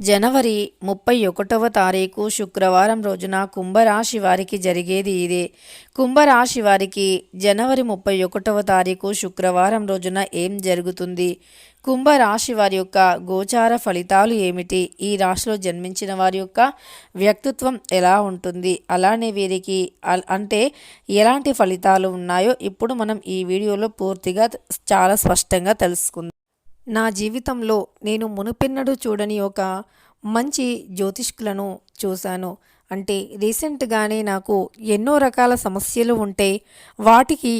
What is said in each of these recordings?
జనవరి ముప్పై ఒకటవ తారీఖు శుక్రవారం రోజున కుంభరాశి వారికి జరిగేది ఇదే. కుంభరాశి వారికి జనవరి ముప్పై ఒకటవ తారీఖు శుక్రవారం రోజున ఏం జరుగుతుంది? కుంభరాశి వారి యొక్క గోచార ఫలితాలు ఏమిటి? ఈ రాశిలో జన్మించిన వారి యొక్క వ్యక్తిత్వం ఎలా ఉంటుంది? అలానే వీరికి అంటే ఎలాంటి ఫలితాలు ఉన్నాయో ఇప్పుడు మనం ఈ వీడియోలో పూర్తిగా చాలా స్పష్టంగా తెలుసుకుందాం. నా జీవితంలో నేను మునుపెన్నడూ చూడని ఒక మంచి జ్యోతిష్కులను చూశాను. అంటే రీసెంట్గానే నాకు ఎన్నో రకాల సమస్యలు ఉంటే వాటికి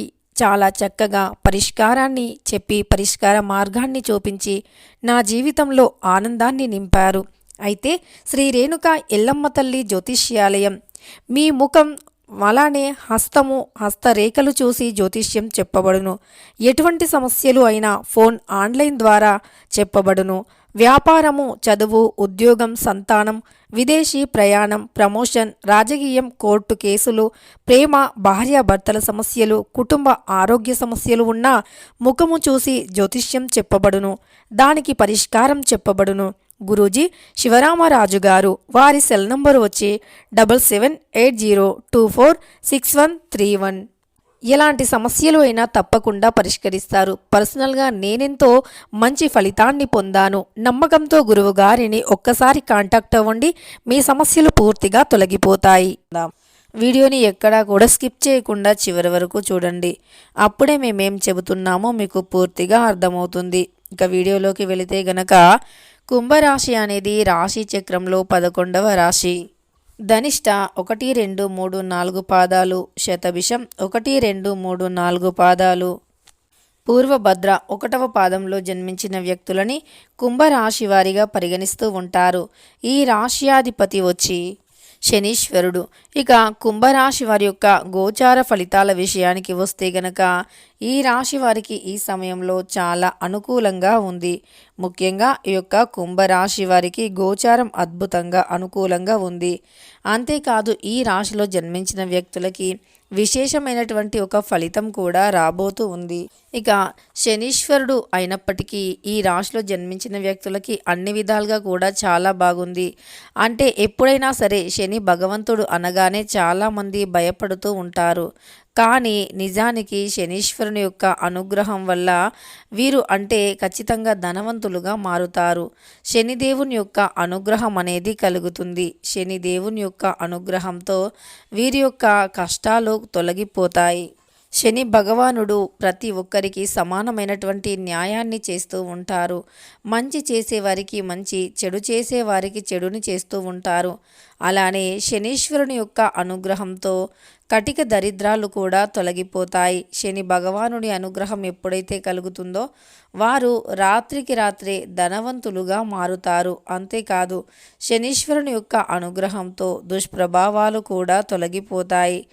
చాలా చక్కగా పరిష్కారాన్ని చెప్పి పరిష్కార మార్గాన్ని చూపించి నా జీవితంలో ఆనందాన్ని నింపారు. అయితే శ్రీ రేణుక ఎల్లమ్మ తల్లి జ్యోతిష్యాలయం మీ ముఖం అలానే హస్తము హస్తరేఖలు చూసి జ్యోతిష్యం చెప్పబడును. ఎటువంటి సమస్యలు అయినా ఫోన్ ఆన్లైన్ ద్వారా చెప్పబడును. వ్యాపారము చదువు ఉద్యోగం సంతానం విదేశీ ప్రయాణం ప్రమోషన్ రాజకీయం కోర్టు కేసులు ప్రేమ భార్యాభర్తల సమస్యలు కుటుంబ ఆరోగ్య సమస్యలు ఉన్నా ముఖము చూసి జ్యోతిష్యం చెప్పబడును. దానికి పరిష్కారం చెప్పబడును. గురూజీ శివరామరాజు గారు వారి సెల్ నంబర్ వచ్చి double seven eight zero two four six one three one. ఎలాంటి సమస్యలు అయినా తప్పకుండా పరిష్కరిస్తారు. పర్సనల్గా నేనెంతో మంచి ఫలితాన్ని పొందాను. నమ్మకంతో గురువు గారిని ఒక్కసారి కాంటాక్ట్ అవ్వండి. మీ సమస్యలు పూర్తిగా తొలగిపోతాయి. వీడియోని ఎక్కడా కూడా స్కిప్ చేయకుండా చివరి వరకు చూడండి. అప్పుడే మేమేం చెబుతున్నామో మీకు పూర్తిగా అర్థమవుతుంది. ఇక వీడియోలోకి వెళితే గనక కుంభరాశి అనేది రాశి చక్రంలో పదకొండవ రాశి. ధనిష్ట ఒకటి రెండు మూడు నాలుగు పాదాలు. శతభిషం ఒకటి రెండు మూడు నాలుగు పాదాలు. పూర్వభద్ర ఒకటవ పాదంలో జన్మించిన వ్యక్తులని కుంభరాశి వారిగా పరిగణిస్తూ ఉంటారు. ఈ రాశ్యాధిపతి వచ్చి శనీశ్వరుడు. ఇక కుంభరాశి వారి యొక్క గోచార ఫలితాల విషయానికి వస్తే గనక ఈ రాశి వారికి ఈ సమయంలో చాలా అనుకూలంగా ఉంది. ముఖ్యంగా ఈ యొక్క కుంభరాశి వారికి గోచారం అద్భుతంగా అనుకూలంగా ఉంది. అంతేకాదు ఈ రాశిలో జన్మించిన వ్యక్తులకి విశేషమైనటువంటి ఒక ఫలితం కూడా రాబోతూ ఉంది. ఇక శనీశ్వరుడు అయినప్పటికీ ఈ రాశిలో జన్మించిన వ్యక్తులకి అన్ని విధాలుగా కూడా చాలా బాగుంది. అంటే ఎప్పుడైనా సరే శని భగవంతుడు అనగానే చాలామంది భయపడుతూ ఉంటారు. కానీ నిజానికి శనీశ్వరుని యొక్క అనుగ్రహం వల్ల వీరు అంటే ఖచ్చితంగా ధనవంతులుగా మారుతారు. శనిదేవుని యొక్క అనుగ్రహం అనేది కలుగుతుంది. శనిదేవుని యొక్క అనుగ్రహంతో వీరి యొక్క కష్టాలు తొలగిపోతాయి. శని భగవానుడు ప్రతి ఒక్కరికి సమానమైనటువంటి న్యాయాన్ని చేస్తూ ఉంటారు. మంచి చేసేవారికి మంచి చెడు చేసేవారికి చెడుని చేస్తూ ఉంటారు. అలానే శనీశ్వరుని యొక్క అనుగ్రహంతో కటిక దరిద్రాలు కూడా తొలగిపోతాయి. శని భగవానుడి అనుగ్రహం ఎప్పుడైతే కలుగుతుందో వారు రాత్రికి రాత్రే ధనవంతులుగా మారుతారు. అంతేకాదు శనీశ్వరుని యొక్క అనుగ్రహంతో దుష్ప్రభావాలు కూడా తొలగిపోతాయి.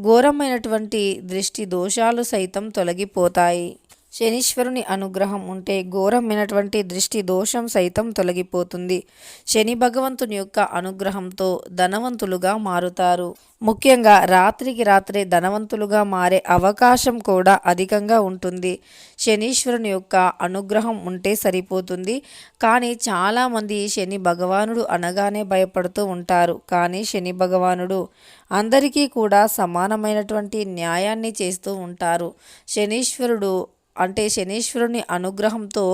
ఘోరమైనటువంటి దృష్టి దోషాలు సైతం తొలగిపోతాయి. శనీశ్వరుని అనుగ్రహం ఉంటే ఘోరమైనటువంటి దృష్టి దోషం సైతం తొలగిపోతుంది. శని భగవంతుని యొక్క అనుగ్రహంతో ధనవంతులుగా మారుతారు. ముఖ్యంగా రాత్రికి రాత్రే ధనవంతులుగా మారే అవకాశం కూడా అధికంగా ఉంటుంది. శనీశ్వరుని యొక్క అనుగ్రహం ఉంటే సరిపోతుంది. కానీ చాలామంది శని భగవానుడు అనగానే భయపడుతూ ఉంటారు. కానీ శని భగవానుడు అందరికీ కూడా సమానమైనటువంటి న్యాయాన్ని చేస్తూ ఉంటారు. శనీశ్వరుడు అంటే శనీశ్వరుని అనుగ్రహంతో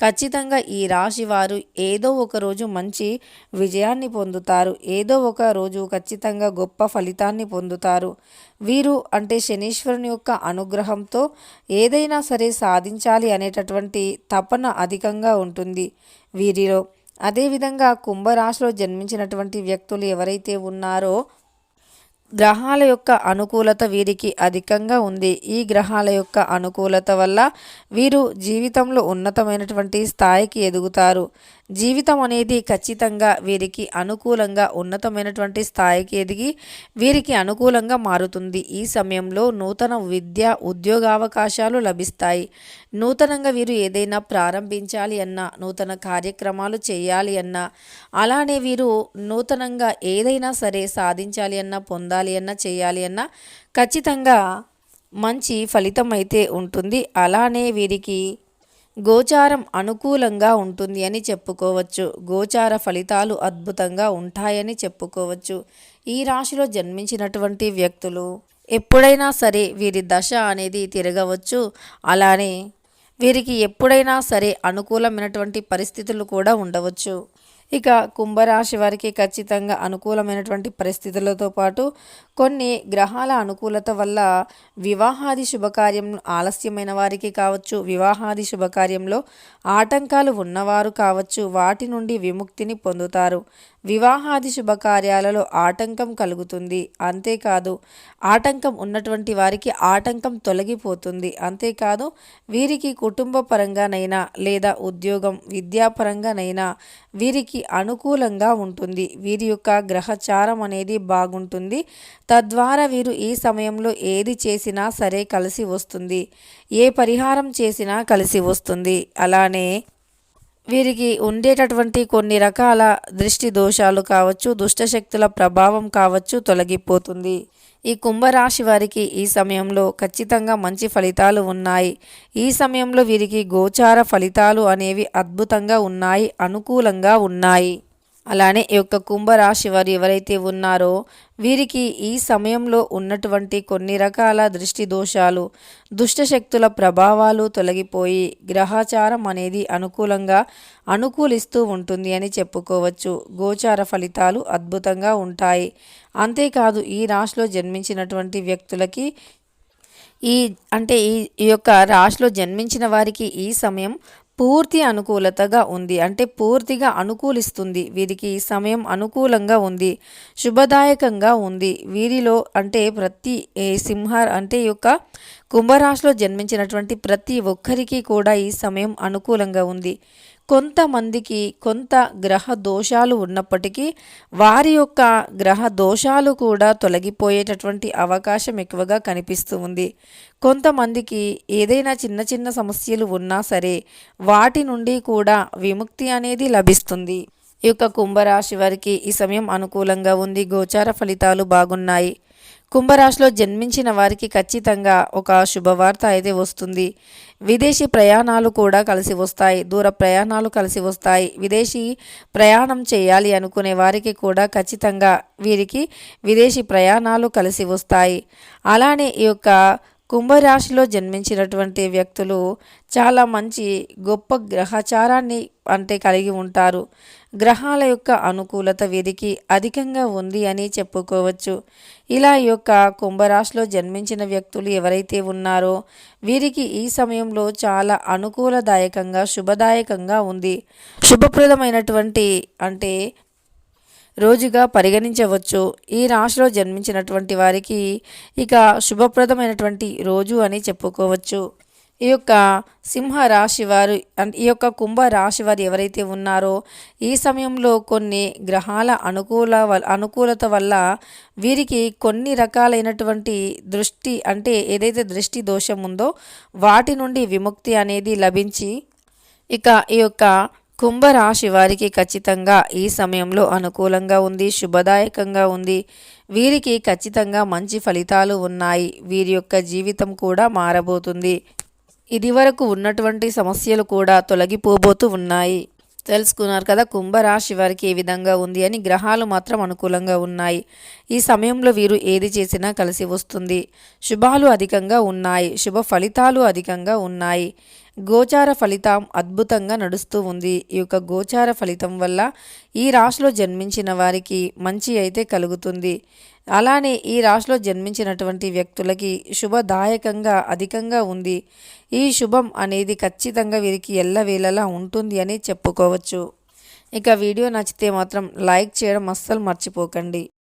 ఖచ్చితంగా ఈ రాశి వారు ఏదో ఒక రోజు మంచి విజయాన్ని పొందుతారు. ఏదో ఒక రోజు ఖచ్చితంగా గొప్ప ఫలితాన్ని పొందుతారు. వీరు అంటే శనీశ్వరుని యొక్క అనుగ్రహంతో ఏదైనా సరే సాధించాలి అనేటటువంటి తపన అధికంగా ఉంటుంది. వీరిలో అదేవిధంగా కుంభరాశిలో జన్మించినటువంటి వ్యక్తులు ఎవరైతే ఉన్నారో గ్రహాల యొక్క అనుకూలత వీరికి అధికంగా ఉంది. ఈ గ్రహాల యొక్క అనుకూలత వల్ల వీరు జీవితంలో ఉన్నతమైనటువంటి స్థాయికి ఎదుగుతారు. జీవితం అనేది ఖచ్చితంగా వీరికి అనుకూలంగా ఉన్నతమైనటువంటి స్థాయికి ఎదిగి వీరికి అనుకూలంగా మారుతుంది. ఈ సమయంలో నూతన విద్య ఉద్యోగావకాశాలు లభిస్తాయి. నూతనంగా వీరు ఏదైనా ప్రారంభించాలి అన్నా నూతన కార్యక్రమాలు చేయాలి అన్నా అలానే వీరు నూతనంగా ఏదైనా సరే సాధించాలి అన్నా పొందాలి అన్నా చేయాలి అన్నా ఖచ్చితంగా మంచి ఫలితం అయితే ఉంటుంది. అలానే వీరికి గోచారం అనుకూలంగా ఉంటుంది అని చెప్పుకోవచ్చు. గోచార ఫలితాలు అద్భుతంగా ఉంటాయని చెప్పుకోవచ్చు. ఈ రాశిలో జన్మించినటువంటి వ్యక్తులు ఎప్పుడైనా సరే వీరి దశ అనేది తిరగవచ్చు. అలానే వీరికి ఎప్పుడైనా సరే అనుకూలమైనటువంటి పరిస్థితులు కూడా ఉండవచ్చు. ఇక కుంభరాశి వారికి ఖచ్చితంగా అనుకూలమైనటువంటి పరిస్థితులతో పాటు కొన్ని గ్రహాల అనుకూలత వల్ల వివాహాది శుభకార్యం ఆలస్యమైన వారికి కావచ్చు వివాహాది శుభకార్యంలో ఆటంకాలు ఉన్నవారు కావచ్చు వాటి నుండి విముక్తిని పొందుతారు. వివాహాది శుభకార్యాలలో ఆటంకం కలుగుతుంది. అంతేకాదు ఆటంకం ఉన్నటువంటి వారికి ఆటంకం తొలగిపోతుంది. అంతేకాదు వీరికి కుటుంబ పరంగానైనా లేదా ఉద్యోగం విద్యాపరంగానైనా వీరికి అనుకూలంగా ఉంటుంది. వీరి యొక్క గ్రహచారం అనేది బాగుంటుంది. తద్వారా వీరు ఈ సమయంలో ఏది చేసినా సరే కలిసి వస్తుంది. ఏ పరిహారం చేసినా కలిసి వస్తుంది. అలానే వీరికి ఉండేటటువంటి కొన్ని రకాల దృష్టి దోషాలు కావచ్చు దుష్టశక్తుల ప్రభావం కావచ్చు తొలగిపోతుంది. ఈ కుంభరాశి వారికి ఈ సమయంలో ఖచ్చితంగా మంచి ఫలితాలు ఉన్నాయి. ఈ సమయంలో వీరికి గోచార ఫలితాలు అనేవి అద్భుతంగా ఉన్నాయి అనుకూలంగా ఉన్నాయి. అలానే ఈ యొక్క కుంభరాశి వారు ఎవరైతే ఉన్నారో వీరికి ఈ సమయంలో ఉన్నటువంటి కొన్ని రకాల దృష్టి దోషాలు దుష్టశక్తుల ప్రభావాలు తొలగిపోయి గ్రహచారం అనేది అనుకూలంగా అనుకూలిస్తూ ఉంటుంది అని చెప్పుకోవచ్చు. గోచార ఫలితాలు అద్భుతంగా ఉంటాయి. అంతేకాదు ఈ రాశిలో జన్మించినటువంటి వ్యక్తులకి ఈ అంటే ఈ ఈ యొక్క రాశిలో జన్మించిన వారికి ఈ సమయం పూర్తి అనుకూలతగా ఉంది. అంటే పూర్తిగా అనుకూలిస్తుంది. వీరికి ఈ సమయం అనుకూలంగా ఉంది. శుభదాయకంగా ఉంది. వీరిలో అంటే ప్రతి సింహ అంటే యొక్క కుంభరాశిలో జన్మించినటువంటి ప్రతి ఒక్కరికి కూడా ఈ సమయం అనుకూలంగా ఉంది. కొంతమందికి కొంత గ్రహ దోషాలు ఉన్నప్పటికీ వారి యొక్క గ్రహ దోషాలు కూడా తొలగిపోయేటటువంటి అవకాశం ఎక్కువగా కనిపిస్తూ ఉంది. కొంతమందికి ఏదైనా చిన్న చిన్న సమస్యలు ఉన్నా సరే వాటి నుండి కూడా విముక్తి అనేది లభిస్తుంది. ఈ యొక్క కుంభరాశి వారికి ఈ సమయం అనుకూలంగా ఉంది. గోచార ఫలితాలు బాగున్నాయి. కుంభరాశిలో జన్మించిన వారికి ఖచ్చితంగా ఒక శుభవార్త అయితే వస్తుంది. విదేశీ ప్రయాణాలు కూడా కలిసి వస్తాయి. దూర ప్రయాణాలు కలిసి వస్తాయి. విదేశీ ప్రయాణం చేయాలి అనుకునే వారికి కూడా ఖచ్చితంగా వీరికి విదేశీ ప్రయాణాలు కలిసి వస్తాయి. అలానే ఈ యొక్క కుంభరాశిలో జన్మించినటువంటి వ్యక్తులు చాలా మంచి గొప్ప గ్రహచారాన్ని అంటే కలిగి ఉంటారు. గ్రహాల యొక్క అనుకూలత వీరికి అధికంగా ఉంది అని చెప్పుకోవచ్చు. ఇలా ఈ యొక్క కుంభరాశిలో జన్మించిన వ్యక్తులు ఎవరైతే ఉన్నారో వీరికి ఈ సమయంలో చాలా అనుకూలదాయకంగా శుభదాయకంగా ఉంది. శుభప్రదమైనటువంటి అంటే రోజుగా పరిగణించవచ్చు. ఈ రాశిలో జన్మించినటువంటి వారికి ఇక శుభప్రదమైనటువంటి రోజు అని చెప్పుకోవచ్చు. ఈ యొక్క సింహ రాశి వారు ఈ యొక్క కుంభ రాశి వారు ఎవరైతే ఉన్నారో ఈ సమయంలో కొన్ని గ్రహాల అనుకూల అనుకూలత వల్ల వీరికి కొన్ని రకాలైనటువంటి దృష్టి అంటే ఏదైతే దృష్టి దోషం ఉందో వాటి నుండి విముక్తి అనేది లభించి ఇక ఈ యొక్క కుంభరాశి వారికి ఖచ్చితంగా ఈ సమయంలో అనుకూలంగా ఉంది శుభదాయకంగా ఉంది. వీరికి ఖచ్చితంగా మంచి ఫలితాలు ఉన్నాయి. వీరి యొక్క జీవితం కూడా మారబోతుంది. ఇదివరకు ఉన్నటువంటి సమస్యలు కూడా తొలగిపోబోతూ ఉన్నాయి. తెలుసుకున్నారు కదా కుంభరాశి వారికి ఏ విధంగా ఉంది అని గ్రహాలు మాత్రం అనుకూలంగా ఉన్నాయి. ఈ సమయంలో వీరు ఏది చేసినా కలిసి వస్తుంది. శుభాలు అధికంగా ఉన్నాయి. శుభ ఫలితాలు అధికంగా ఉన్నాయి. గోచార ఫలితం అద్భుతంగా నడుస్తూ ఉంది. ఈ యొక్క గోచార ఫలితం వల్ల ఈ రాశిలో జన్మించిన వారికి మంచి అయితే కలుగుతుంది. అలానే ఈ రాశిలో జన్మించినటువంటి వ్యక్తులకి శుభదాయకంగా అధికంగా ఉంది. ఈ శుభం అనేది ఖచ్చితంగా వీరికి ఎల్లవేళలా ఉంటుంది అని చెప్పుకోవచ్చు. ఇక వీడియో నచ్చితే మాత్రం లైక్ చేయడం అస్సలు మర్చిపోకండి.